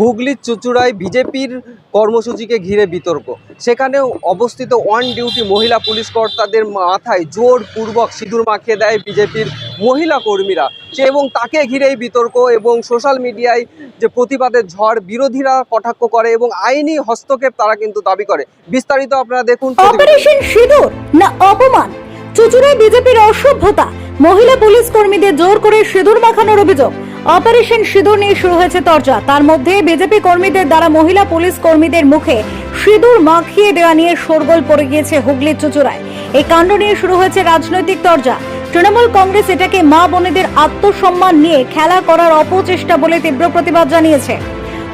হুগলির চুচুড়ায় বিজেপির কর্মসূচিকে ঘিরে বিতর্ক। সেখানেও অবস্থিত ওয়ান ডিউটি মহিলা পুলিশ কর্তাদের মাথায় জোরপূর্বক সিঁদুর মাখিয়ে দেয় বিজেপির মহিলা কর্মীরা। সে এবং তাকে ঘিরেই বিতর্ক এবং সোশ্যাল মিডিয়ায় যে প্রতিবাদের ঝড় বিরোধীরা কটাক্ষ করে এবং আইনি হস্তক্ষেপ তারা কিন্তু দাবি করে। বিস্তারিত আপনারা দেখুন সিঁদুর না অপমান? চুচুড়ায় বিজেপির অসভ্যতা। মহিলা পুলিশ কর্মীদের জোর করে সিঁদুর মাখানোর অভিযোগ। অপারেশন সিঁদুর নিয়ে শুরু হয়েছে তর্জা। তার মধ্যে বিজেপি কর্মীদের দ্বারা মহিলা পুলিশ কর্মীদের মুখে সিঁদুর মাখিয়ে দেওয়া নিয়ে শোরগোল পড়ে গিয়েছে হুগলির চুচুড়ায়। এই কাণ্ড নিয়ে শুরু হয়েছে রাজনৈতিক তর্জা। তৃণমূল কংগ্রেস এটাকে মা বোনেদের আত্মসম্মান নিয়ে খেলা করার অপচেষ্টা বলে তীব্র প্রতিবাদ জানিয়েছে।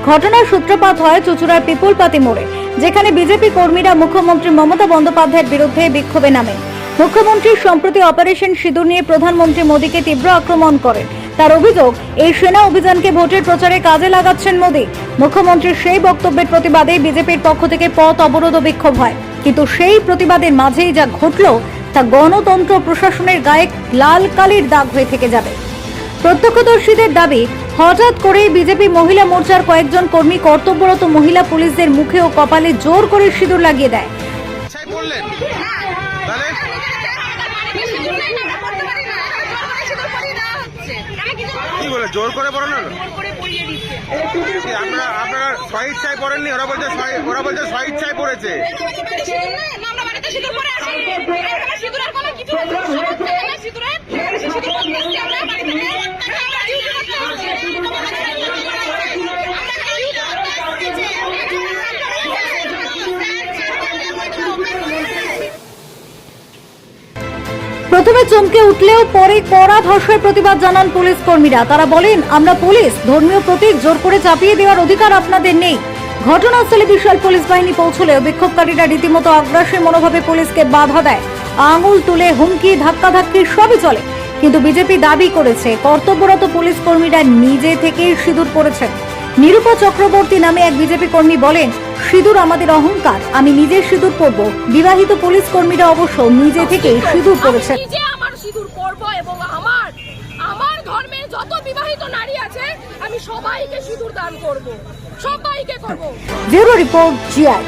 ঘটনার সূত্রপাত হয় চুচুড়ার পিপুলপাতি মোড়ে, যেখানে বিজেপি কর্মীরা মুখ্যমন্ত্রী মমতা বন্দ্যোপাধ্যায়ের বিরুদ্ধে বিক্ষোভে নামে মুখ্যমন্ত্রী সম্প্রতি অপারেশন সিঁদুর নিয়ে প্রধানমন্ত্রী মোদীকে তীব্র আক্রমণ করেন। তার অভিযোগ। এই সেনা অভিযানকে ভোটের প্রচারে কাজে লাগাচ্ছেন মোদী। মুখ্যমন্ত্রীর সেই বক্তব্যের প্রতিবাদে বিজেপির পক্ষ থেকে পথ অবরোধ বিক্ষোভ হয়। কিন্তু সেই প্রতিবাদের মাঝেই যা ঘটল, তা গণতন্ত্র প্রশাসনের গায়ে লাল কালির দাগ হয়ে থেকে যাবে। প্রত্যক্ষদর্শীদের দাবি, হঠাৎ করেই বিজেপি মহিলা মোর্চার কয়েকজন কর্মী কর্তব্যরত মহিলা পুলিশদের মুখে ও কপালে জোর করে সিঁদুর লাগিয়ে দেয়। কি বলে জোর করে পড়ানো আপনারা আপনারা স্বইচ্ছায় পড়েননি ওরা বলছে ওরা বলছে স্বইচ্ছায় পড়েছে প্রথমে চমকে উঠলেও পরে কড়া ধর্ষের প্রতিবাদ জানান পুলিশ কর্মীরা। তারা বলেন, আমরা পুলিশ, ধর্মীয় প্রতীক জোর করে চাপিয়ে দেওয়ার অধিকার আপনাদের নেই। ঘটনাস্থলে বিশাল পুলিশ বাহিনী পৌঁছলেও বিক্ষোভকারীরা রীতিমতো আগ্রাসী মনোভাবে পুলিশকে বাধা দেয়। আঙুল তুলে হুমকি, ধাক্কাধাক্কি সবই চলে। কিন্তু বিজেপি দাবি করেছে, কর্তব্যরত পুলিশ কর্মীরা নিজে থেকেই সিঁদুর পড়েছেন নিরূপা চক্রবর্তী নামে এক বিজেপি কর্মী বলেন সিঁদুর আমাদের অহংকার। আমি নিজে সিঁদুর পরব। বিবাহিত পুলিশ কর্মীরা অবশ্য নিজে থেকেই সিঁদুর পরেছে আমার সিঁদুর পরব এবং আমার আমার ধর্মের যত বিবাহিত নারী আছে আমি সবাইকে সিঁদুর দান করব। সবাইকে করব। Bureau report GI.